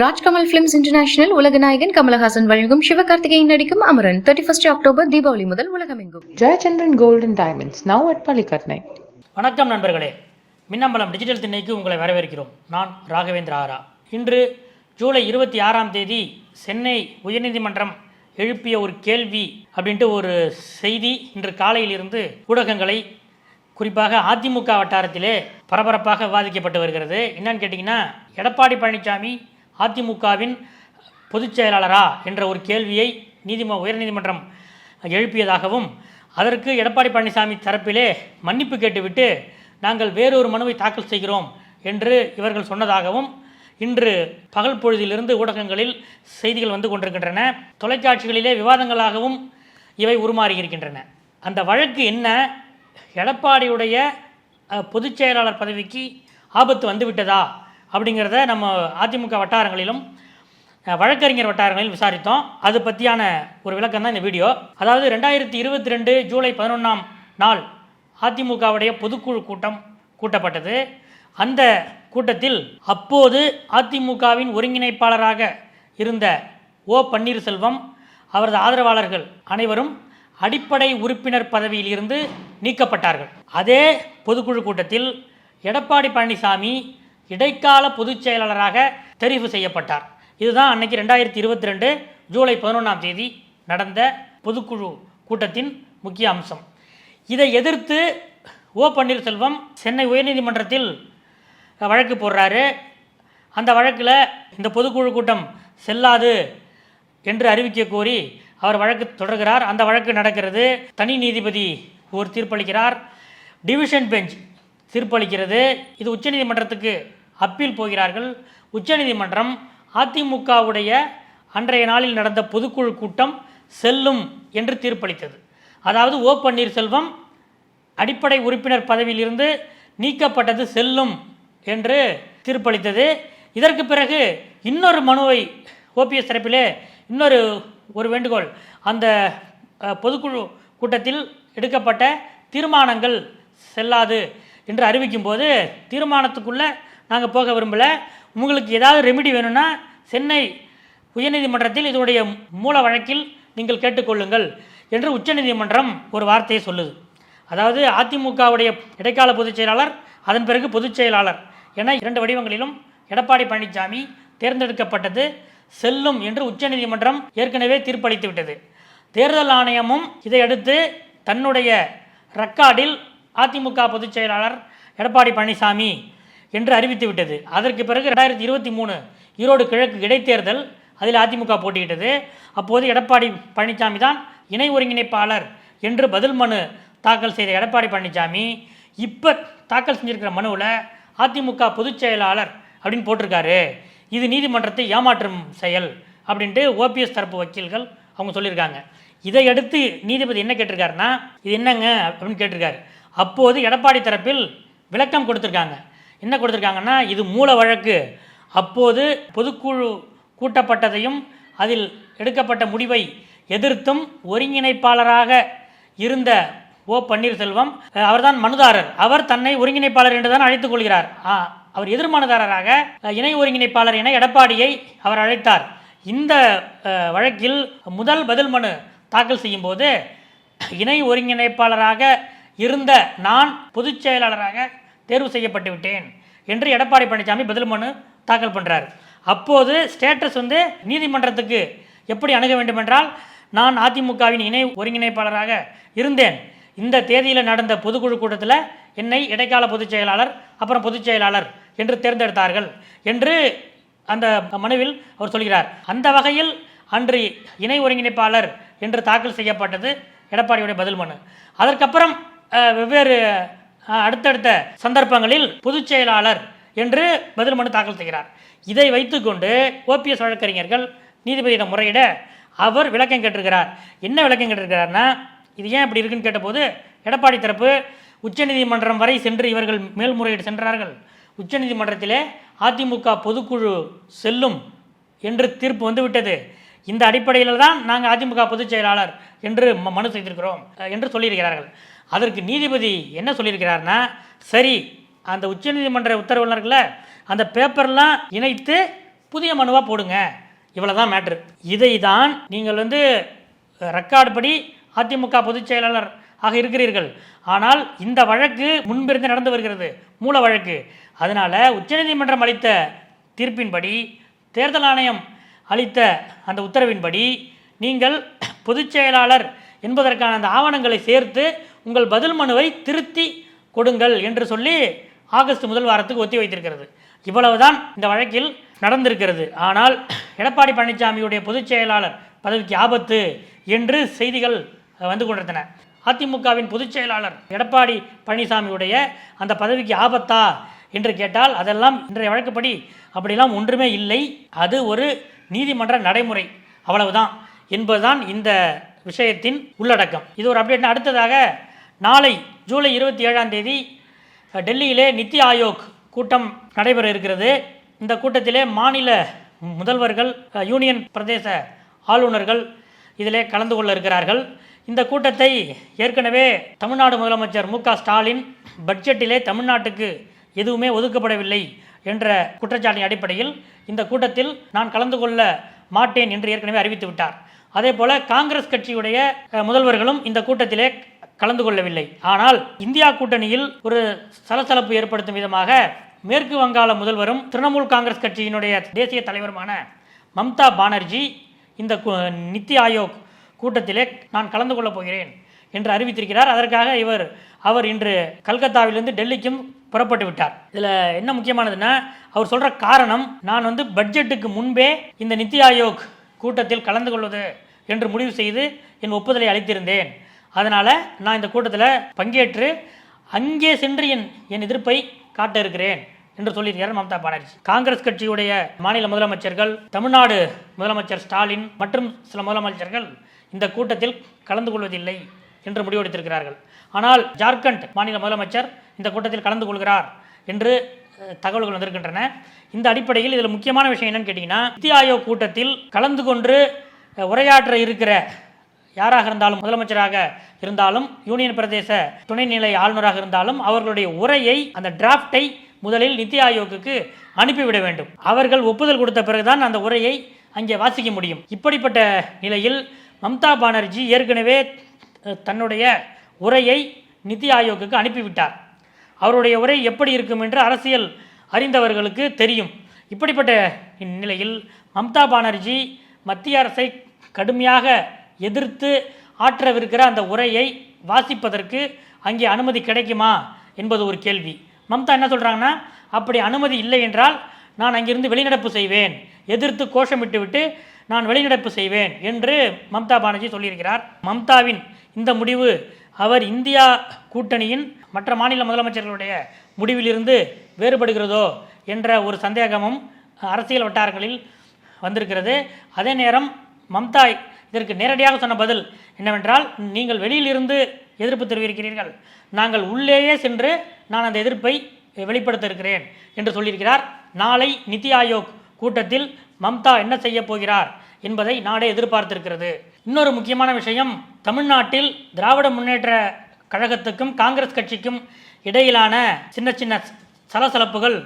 Rajkamal films international உலக நாயகன் கமலஹாசன் வழங்கும் சிவகார்த்திகேயன் நடிக்கும் Amaran. Thirty first October Deepavali முதல் உலகமெங்கும். Gold and Diamonds, now at Palikatnai. வணக்கம் நண்பர்களே. மின்னம்பலம் டிஜிட்டல் திண்ணைக்கு உங்களை வரவேற்கிறோம். நான் ராகவேந்திர ஆரா. இன்று ஜூலை இருபத்தி ஆறாம் தேதி சென்னை உயர்நீதிமன்றம் எழுப்பிய ஒரு கேள்வி அப்படின்ட்டு ஒரு செய்தி இன்று காலையிலிருந்து ஊடகங்களை குறிப்பாக அதிமுக வட்டாரத்திலே பரபரப்பாக விவாதிக்கப்பட்டு வருகிறது. என்னன்னு கேட்டிங்கன்னா எடப்பாடி பழனிசாமி அதிமுகவின் பொதுச் செயலாளரா என்ற ஒரு கேள்வியை நீதிம உயர்நீதிமன்றம் எழுப்பியதாகவும் அதற்கு எடப்பாடி பழனிசாமி தரப்பிலே மன்னிப்பு கேட்டுவிட்டு நாங்கள் வேறொரு மனுவை தாக்கல் செய்கிறோம் என்று இவர்கள் சொன்னதாகவும் இன்று பகல் பொழுதிலிருந்து ஊடகங்களில் செய்திகள் வந்து கொண்டிருக்கின்றன. தொலைக்காட்சிகளிலே விவாதங்களாகவும் இவை உருமாறி இருக்கின்றன அந்த வழக்கு என்ன? எடப்பாடியுடைய பொதுச் செயலாளர் பதவிக்கு ஆபத்து வந்துவிட்டதா? அப்படிங்கிறத நம்ம அதிமுக வட்டாரங்களிலும் வழக்கறிஞர் வட்டாரங்களில் விசாரித்தோம். அது பற்றியான ஒரு விளக்கம் தான் இந்த வீடியோ. அதாவது ரெண்டாயிரத்தி இருபத்தி ரெண்டு ஜூலை பதினொன்றாம் நாள் அதிமுகவுடைய பொதுக்குழு கூட்டம் கூட்டப்பட்டது. அந்த கூட்டத்தில் அப்போது அதிமுகவின் ஒருங்கிணைப்பாளராக இருந்த ஓ பன்னீர்செல்வம் அவரது ஆதரவாளர்கள் அனைவரும் அடிப்படை உறுப்பினர் பதவியில் இருந்து நீக்கப்பட்டார்கள். அதே பொதுக்குழு கூட்டத்தில் எடப்பாடி பழனிசாமி இடைக்கால பொதுச் செயலாளராக தெரிவு செய்யப்பட்டார். இதுதான் அன்னைக்கு ரெண்டாயிரத்தி இருபத்தி ரெண்டு ஜூலை பதினொன்றாம் தேதி நடந்த பொதுக்குழு கூட்டத்தின் முக்கிய அம்சம். இதை எதிர்த்து ஓ. பன்னீர்செல்வம் சென்னை உயர்நீதிமன்றத்தில் வழக்கு போடுறாரு. அந்த வழக்கில் இந்த பொதுக்குழு கூட்டம் செல்லாது என்று அறிவிக்க கோரி அவர் வழக்கு தொடர்கிறார். அந்த வழக்கு நடக்கிறது. தனி நீதிபதி ஒரு தீர்ப்பளிக்கிறார். Division bench தீர்ப்பளிக்கிறது. இது உச்சநீதிமன்றத்துக்கு அப்பீல் போகிறார்கள். உச்சநீதிமன்றம் அதிமுகவுடைய அன்றைய நாளில் நடந்த பொதுக்குழு கூட்டம் செல்லும் என்று தீர்ப்பளித்தது. அதாவது ஓ பன்னீர்செல்வம் அடிப்படை உறுப்பினர் பதவியிலிருந்து நீக்கப்பட்டது செல்லும் என்று தீர்ப்பளித்தது. இதற்கு பிறகு இன்னொரு மனுவை ஓபிஎஸ் தரப்பிலே இன்னொரு ஒரு வேண்டுகோள். அந்த பொதுக்குழு கூட்டத்தில் எடுக்கப்பட்ட தீர்மானங்கள் செல்லாது என்று அறிவிக்கும் போது தீர்மானத்துக்குள்ளே நாங்கள் போக விரும்பலை. உங்களுக்கு ஏதாவது ரெமிடி வேணும்னா சென்னை உயர்நீதிமன்றத்தில் இதனுடைய மூல வழக்கில் நீங்கள் கேட்டுக்கொள்ளுங்கள் என்று உச்சநீதிமன்றம் ஒரு வார்த்தையை சொல்லுது. அதாவது அதிமுகவுடைய இடைக்கால பொதுச் செயலாளர் அதன் பிறகு பொதுச் செயலாளர் என இரண்டு வடிவங்களிலும் எடப்பாடி பழனிசாமி தேர்ந்தெடுக்கப்பட்டது செல்லும் என்று உச்சநீதிமன்றம் ஏற்கனவே தீர்ப்பளித்து விட்டது. தேர்தல் ஆணையமும் இதையடுத்து தன்னுடைய ரெக்கார்டில் அதிமுக பொதுச் செயலாளர் எடப்பாடி பழனிசாமி என்று அறிவித்து விட்டது. அதற்கு பிறகு ரெண்டாயிரத்தி இருபத்தி மூணு ஈரோடு கிழக்கு இடைத்தேர்தல் அதில் அதிமுக போட்டியிட்டது. அப்போது எடப்பாடி பழனிசாமி தான் இணை ஒருங்கிணைப்பாளர் என்று பதில் மனு தாக்கல் செய்த எடப்பாடி பழனிசாமி இப்போ தாக்கல் செஞ்சிருக்கிற மனுவில் அதிமுக பொதுச் செயலாளர் அப்படின்னு போட்டிருக்காரு. இது நீதிமன்றத்தை ஏமாற்றும் செயல் அப்படின்ட்டு ஓபிஎஸ் தரப்பு வக்கீல்கள் அவங்க சொல்லியிருக்காங்க. இதையடுத்து நீதிபதி என்ன கேட்டிருக்காருன்னா இது என்னங்க அப்படின்னு கேட்டிருக்காரு. அப்போது எடப்பாடி தரப்பில் விளக்கம் கொடுத்துருக்காங்க. என்ன கொடுத்துருக்காங்கன்னா இது மூல வழக்கு. அப்போது பொதுக்குழு கூட்டப்பட்டதையும் அதில் எடுக்கப்பட்ட முடிவை எதிர்த்தும் ஒருங்கிணைப்பாளராக இருந்த ஓ பன்னீர்செல்வம் அவர்தான் மனுதாரர். அவர் தன்னை ஒருங்கிணைப்பாளர் என்று தான் அழைத்துக் கொள்கிறார். ஆ, அவர் எதிர்மனுதாரராக இணை ஒருங்கிணைப்பாளர் என எடப்பாடியை அவர் அழைத்தார். இந்த வழக்கில் முதல் பதில் மனு தாக்கல் செய்யும்போது இணை ஒருங்கிணைப்பாளராக இருந்த நான் பொதுச் செயலாளராக தேர்வு செய்யப்பட்டு விட்டேன் என்று எடப்பாடி பழனிசாமி பதில் மனு தாக்கல் பண்ணுறார் அப்போது ஸ்டேட்டஸ் வந்து நீதிமன்றத்துக்கு எப்படி அணுக வேண்டுமென்றால் நான் அதிமுகவின் இணை ஒருங்கிணைப்பாளராக இருந்தேன். இந்த தேதியில் நடந்த பொதுக்குழு கூட்டத்தில் என்னை இடைக்கால பொதுச் செயலாளர் அப்புறம் பொதுச் செயலாளர் என்று தேர்ந்தெடுத்தார்கள் என்று அந்த மனுவில் அவர் சொல்கிறார். அந்த வகையில் அன்று இணை ஒருங்கிணைப்பாளர் என்று தாக்கல் செய்யப்பட்டது எடப்பாடியுடைய பதில் மனு. அதற்கப்புறம் வெவ்வேறு அடுத்தடுத்த சந்தர்ப்பங்களில் பொதுச் செயலாளர் என்று பதில் மனு தாக்கல் செய்கிறார். இதை வைத்துக்கொண்டு ஓபிஎஸ் வழக்கறிஞர்கள் நீதிபதியிடம் முறையிட அவர் விளக்கம் கேட்டிருக்கிறார். என்ன விளக்கம் கேட்டிருக்கிறார்னா இது ஏன் இப்படி இருக்குன்னு கேட்டபோது எடப்பாடி தரப்பு உச்சநீதிமன்றம் வரை சென்று இவர்கள் மேல்முறையீடு சென்றார்கள். உச்சநீதிமன்றத்திலே அதிமுக பொதுக்குழு செல்லும் என்று தீர்ப்பு வந்துவிட்டது. இந்த அடிப்படையில் தான் நாங்கள் அதிமுக பொதுச் செயலாளர் என்று ம- மனு செய்திருக்கிறோம் என்று சொல்லியிருக்கிறார்கள். அதற்கு நீதிபதி என்ன சொல்லியிருக்கிறார்னா சரி அந்த உச்சநீதிமன்ற உத்தரவுல இருக்குல்ல அந்த பேப்பர்லாம் இணைத்து புதிய மனுவாக போடுங்க. இவ்வளோ தான் மேட்ரு. இதை தான் நீங்கள் வந்து ரெக்கார்டு படி அதிமுக பொதுச் செயலாளர் ஆக இருக்கிறீர்கள். ஆனால் இந்த வழக்கு முன்பிருந்து நடந்து வருகிறது. மூல வழக்கு. அதனால் உச்சநீதிமன்றம் அளித்த தீர்ப்பின்படி தேர்தல் ஆணையம் அளித்த அந்த உத்தரவின்படி நீங்கள் பொதுச் செயலாளர் என்பதற்கான அந்த ஆவணங்களை சேர்த்து உங்கள் பதில் மனுவை திருத்தி கொடுங்கள் என்று சொல்லி ஆகஸ்ட் முதல் வாரத்துக்கு ஒத்தி வைத்திருக்கிறது. இவ்வளவுதான் இந்த வழக்கில் நடந்திருக்கிறது. ஆனால் எடப்பாடி பழனிசாமியுடைய பொதுச் செயலாளர் பதவிக்கு ஆபத்து என்று செய்திகள் வந்து கொண்டிருந்தன. அதிமுகவின் பொதுச் செயலாளர் எடப்பாடி பழனிசாமியுடைய அந்த பதவிக்கு ஆபத்தா என்று கேட்டால் அதெல்லாம் இன்றைய வழக்குப்படி அப்படிலாம் ஒன்றுமே இல்லை. அது ஒரு நீதிமன்ற நடைமுறை. அவ்வளவுதான். என்பதுதான் இந்த விஷயத்தின் உள்ளடக்கம். இது ஒரு அப்டேட் அடுத்ததாக நாளை ஜூலை இருபத்தி ஏழாம் தேதி டெல்லியிலே நித்தி ஆயோக் கூட்டம் நடைபெற இருக்கிறது. இந்த கூட்டத்திலே மாநில முதல்வர்கள் யூனியன் பிரதேச ஆளுநர்கள் இதிலே கலந்து கொள்ள இருக்கிறார்கள். இந்த கூட்டத்தை ஏற்கனவே தமிழ்நாடு முதலமைச்சர் மு ஸ்டாலின் பட்ஜெட்டிலே தமிழ்நாட்டுக்கு எதுவுமே ஒதுக்கப்படவில்லை என்ற குற்றச்சாட்டின் அடிப்படையில் இந்த கூட்டத்தில் நான் கலந்து கொள்ள மாட்டேன் என்று ஏற்கனவே அறிவித்து விட்டார். அதே போல காங்கிரஸ் கட்சியுடைய முதல்வர்களும் இந்த கூட்டத்திலே கலந்து கொள்ளவில்லை. ஆனால் இந்தியா கூட்டணியில் ஒரு சலசலப்பு ஏற்படுத்தும் விதமாக மேற்கு வங்காள முதல்வரும் திரிணாமுல் காங்கிரஸ் கட்சியினுடைய தேசிய தலைவருமான மம்தா பானர்ஜி இந்த நித்தி ஆயோக் கூட்டத்திலே நான் கலந்து கொள்ளப் போகிறேன் என்று அறிவித்திருக்கிறார். அதற்காக இவர் அவர் இன்று கல்கத்தாவிலிருந்து டெல்லிக்கும் புறப்பட்டு விட்டார். இதில் என்ன முக்கியமானதுன்னா அவர் சொல்கிற காரணம் நான் வந்து பட்ஜெட்டுக்கு முன்பே இந்த நித்தி ஆயோக் கூட்டத்தில் கலந்து கொள்வது என்று முடிவு செய்து என் ஒப்புதலை அளித்திருந்தேன். அதனால் நான் இந்த கூட்டத்தில் பங்கேற்று அங்கே சென்று என் என் எதிர்ப்பை காட்ட இருக்கிறேன் என்று சொல்லியிருக்கிறார் மம்தா பானர்ஜி. காங்கிரஸ் கட்சியுடைய மாநில முதலமைச்சர்கள் தமிழ்நாடு முதலமைச்சர் ஸ்டாலின் மற்றும் சில முதலமைச்சர்கள் இந்த கூட்டத்தில் கலந்து கொள்வதில்லை என்று முடிவெடுத்திருக்கிறார்கள். ஆனால் ஜார்க்கண்ட் மாநில முதலமைச்சர் இந்த கூட்டத்தில் கலந்து கொள்கிறார் என்று தகவல்கள் வந்திருக்கின்றன. இந்த அடிப்படையில் இதில் முக்கியமான விஷயம் என்னன்னு கேட்டிங்கன்னா நித்தி ஆயோக் கூட்டத்தில் கலந்து கொண்டு உரையாற்ற இருக்கிற யாராக இருந்தாலும் முதலமைச்சராக இருந்தாலும் யூனியன் பிரதேச துணைநிலை ஆளுநராக இருந்தாலும் அவர்களுடைய உரையை அந்த டிராஃப்டை முதலில் நித்தி ஆயோக்குக்கு அனுப்பிவிட வேண்டும். அவர்கள் ஒப்புதல் கொடுத்த பிறகுதான் அந்த உரையை அங்கே வாசிக்க முடியும். இப்படிப்பட்ட நிலையில் மம்தா பானர்ஜி ஏற்கனவே தன்னுடைய உரையை நித்தி ஆயோக்குக்கு அனுப்பிவிட்டார். அவருடைய உரை எப்படி இருக்கும் என்று அரசியல் அறிந்தவர்களுக்கு தெரியும். இப்படிப்பட்ட நிலையில் மம்தா பானர்ஜி மத்திய அரசை கடுமையாக எதிர்த்து ஆற்றவிருக்கிற அந்த உரையை வாசிப்பதற்கு அங்கே அனுமதி கிடைக்குமா என்பது ஒரு கேள்வி. மம்தா என்ன சொல்கிறாங்கன்னா அப்படி அனுமதி இல்லை என்றால் நான் அங்கிருந்து வெளிநடப்பு செய்வேன். எதிர்த்து கோஷமிட்டு விட்டு நான் வெளிநடப்பு செய்வேன் என்று மம்தா பானர்ஜி சொல்லியிருக்கிறார். மம்தாவின் இந்த முடிவு அவர் இந்தியா கூட்டணியின் மற்ற மாநில முதலமைச்சர்களுடைய முடிவிலிருந்து வேறுபடுகிறதோ என்ற ஒரு சந்தேகமும் அரசியல் வட்டாரங்களில் வந்திருக்கிறது. அதே நேரம் மம்தா இதற்கு நேரடியாக சொன்ன பதில் என்னவென்றால் நீங்கள் வெளியிலிருந்து எதிர்ப்பு தெரிவிக்கிறீர்கள். நாங்கள் உள்ளேயே சென்று நான் அந்த எதிர்ப்பை வெளிப்படுத்த இருக்கிறேன் என்று சொல்லியிருக்கிறார். நாளை நிதி ஆயோக் கூட்டத்தில் மம்தா என்ன செய்ய போகிறார் என்பதை நாடே எதிர்பார்த்திருக்கிறது. இன்னொரு முக்கியமான விஷயம் தமிழ்நாட்டில் திராவிட முன்னேற்ற கழகத்துக்கும் காங்கிரஸ் கட்சிக்கும் இடையிலான சின்ன சின்ன சலசலப்புகள்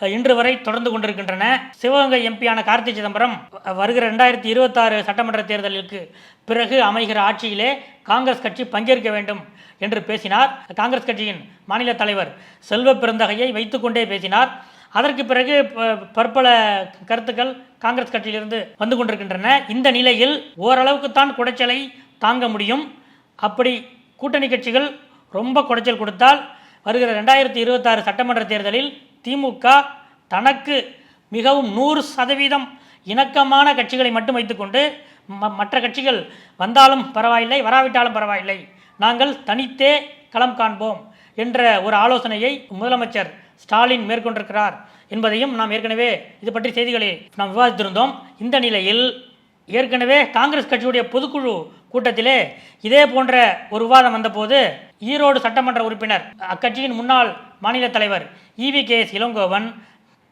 இன்று வரை தொடர்ந்து கொண்டிருக்கின்றன. சிவகங்கை எம்பியான கார்த்தி சிதம்பரம் வருகிற ரெண்டாயிரத்தி இருபத்தாறு சட்டமன்ற தேர்தலுக்கு பிறகு அமைகிற ஆட்சியிலே காங்கிரஸ் கட்சி பங்கேற்க வேண்டும் என்று பேசினார். காங்கிரஸ் கட்சியின் மாநில தலைவர் செல்வ பெருந்தகையை வைத்துக்கொண்டே பேசினார். அதற்கு பிறகு ப- பற்பல கருத்துக்கள் காங்கிரஸ் கட்சியிலிருந்து வந்து கொண்டிருக்கின்றன. இந்த நிலையில் ஓரளவுக்குத்தான் குடைச்சலை தாங்க முடியும். அப்படி கூட்டணி கட்சிகள் ரொம்ப குடைச்சல் கொடுத்தால் வருகிற ரெண்டாயிரத்தி இருபத்தாறு சட்டமன்ற தேர்தலில் திமுக தனக்கு மிகவும் நூறு சதவீதம் இணக்கமான கட்சிகளை மட்டும் வைத்துக்கொண்டு ம- மற்ற கட்சிகள் வந்தாலும் பரவாயில்லை வராவிட்டாலும் பரவாயில்லை. நாங்கள் தனித்தே களம் காண்போம் என்ற ஒரு ஆலோசனையை முதலமைச்சர் ஸ்டாலின் மேற்கொண்டிருக்கிறார் என்பதையும் நாம் ஏற்கனவே இது பற்றி செய்திகளை நாம் விவாதித்திருந்தோம். இந்த நிலையில் ஏற்கனவே காங்கிரஸ் கட்சியுடைய பொதுக்குழு கூட்டத்திலே இதே போன்ற ஒரு விவாதம் வந்தபோது ஈரோடு சட்டமன்ற உறுப்பினர் அக்கட்சியின் முன்னாள் மாநில தலைவர் EV K S Elangovan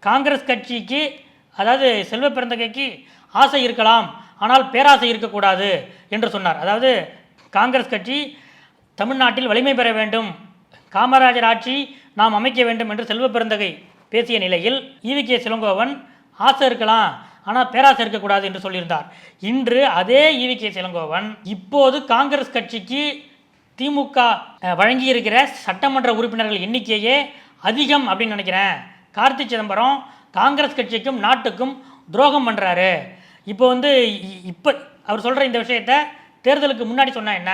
Congress கட்சிக்கு அதாவது செல்வ பிறந்தகைக்கு ஆசை இருக்கலாம் ஆனால் பேராசை இருக்கக்கூடாது என்று சொன்னார். அதாவது காங்கிரஸ் கட்சி தமிழ்நாட்டில் வலிமை பெற வேண்டும் காமராஜர் ஆட்சி நாம் அமைக்க வேண்டும் என்று செல்வ பெருந்தகை பேசிய நிலையில் ஈவி கே சிலங்கோவன் ஆசை இருக்கலாம் ஆனால் பேராசை இருக்கக்கூடாது என்று சொல்லியிருந்தார். இன்று அதே ஈவி கே இளங்கோவன் இப்போது காங்கிரஸ் கட்சிக்கு திமுக வழங்கியிருக்கிற சட்டமன்ற உறுப்பினர்கள் எண்ணிக்கையே அதிகம் அப்படின்னு நினைக்கிறேன். கார்த்தி சிதம்பரம் காங்கிரஸ் கட்சிக்கும் நாட்டுக்கும் துரோகம் பண்ணுறாரு இப்போ வந்து இப்போ அவர் சொல்கிற இந்த விஷயத்த தேர்தலுக்கு முன்னாடி சொன்னால் என்ன?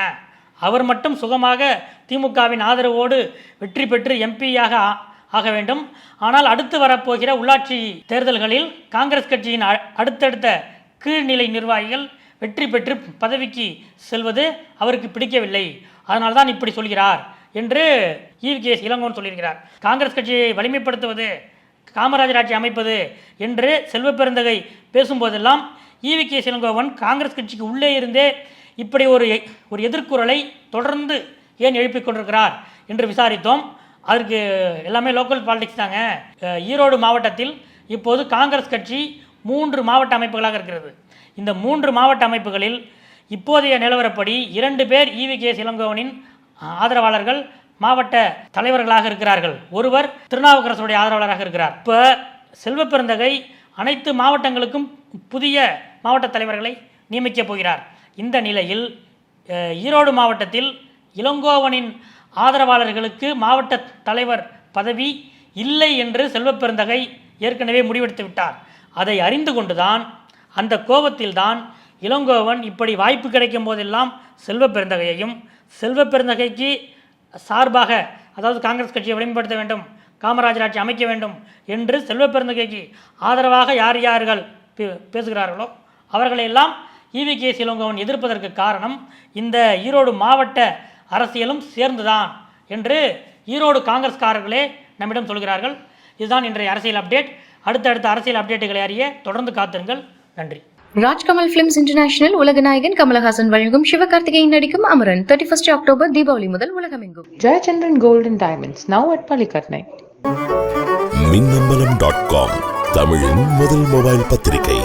அவர் மட்டும் சுகமாக திமுகவின் ஆதரவோடு வெற்றி பெற்று எம்பியாக ஆக வேண்டும். ஆனால் அடுத்து வரப்போகிற உள்ளாட்சி தேர்தல்களில் காங்கிரஸ் கட்சியின் அ- அடுத்தடுத்த கீழ்நிலை நிர்வாகிகள் வெற்றி பெற்று பதவிக்கு செல்வது அவருக்கு பிடிக்கவில்லை. அதனால் தான் இப்படி சொல்கிறார் என்று ஈவி கே. இளங்கோன் சொல்லியிருக்கிறார். காங்கிரஸ் கட்சியை வலிமைப்படுத்துவது காமராஜர் ஆட்சி அமைப்பது என்று செல்வ பெருந்தகை பேசும்போதெல்லாம் ஈவி கே. இளங்கோவன் காங்கிரஸ் கட்சிக்கு உள்ளே இருந்தே இப்படி ஒரு எ- ஒரு எதிர்குரலை தொடர்ந்து ஏன் எழுப்பிக் கொண்டிருக்கிறார் என்று விசாரித்தோம். அதற்கு எல்லாமே லோக்கல் பாலிடிக்ஸ் தாங்க. ஈரோடு மாவட்டத்தில் இப்போது காங்கிரஸ் கட்சி மூன்று மாவட்ட அமைப்புகளாக இருக்கிறது. இந்த மூன்று மாவட்ட அமைப்புகளில் இப்போதைய நிலவரப்படி இரண்டு பேர் இவி கே இளங்கோவனின் ஆதரவாளர்கள் மாவட்ட தலைவர்களாக இருக்கிறார்கள். ஒருவர் திருநாவுக்கரசருடைய ஆதரவாளராக இருக்கிறார். இப்போ செல்வ அனைத்து மாவட்டங்களுக்கும் புதிய மாவட்ட தலைவர்களை நியமிக்கப் போகிறார். இந்த நிலையில் ஈரோடு மாவட்டத்தில் இளங்கோவனின் ஆதரவாளர்களுக்கு மாவட்ட தலைவர் பதவி இல்லை என்று செல்வப்பெருந்தகை ஏற்கனவே முடிவெடுத்து விட்டார். அதை அறிந்து கொண்டுதான் அந்த கோபத்தில்தான் இளங்கோவன் இப்படி வாய்ப்பு கிடைக்கும் போதெல்லாம் செல்வப்பெருந்தகையையும் செல்வப்பெருந்தகைக்கு சார்பாக அதாவது காங்கிரஸ் கட்சியை வலிமைப்படுத்த வேண்டும் காமராஜர் ஆட்சி அமைக்க வேண்டும் என்று செல்வப்பெருந்தகைக்கு ஆதரவாக யார் யார்கள் பே- பேசுகிறார்களோ அவர்களையெல்லாம் ஈவி கே இளங்கோவன் எதிர்ப்பதற்கு காரணம் இந்த ஈரோடு மாவட்ட அரசியலும் சேர்ந்துதான் என்று ஈரோடு காங்கிரஸ்காரர்களே நம்மிடம் சொல்கிறார்கள். இதுதான் இன்றைய அரசியல் அப்டேட். அடுத்தடுத்த அரசியல் அப்டேட்டுகளை அறிய தொடர்ந்து காத்திருங்கள். நன்றி. ராஜ்கமல் பிலிம்ஸ் இன்டர்நேஷனல் உலகநாயகன் கமலஹாசன் வழங்கும் சிவகார்த்திகேயன் நடிக்கும் Amaran. Thirty first October Deepavali முதல் உலகமெங்கும். Gold and Diamonds, now at Palikatnai. Minnambalam dot com தமிழின் முதல் மொபைல் பத்திரிகை.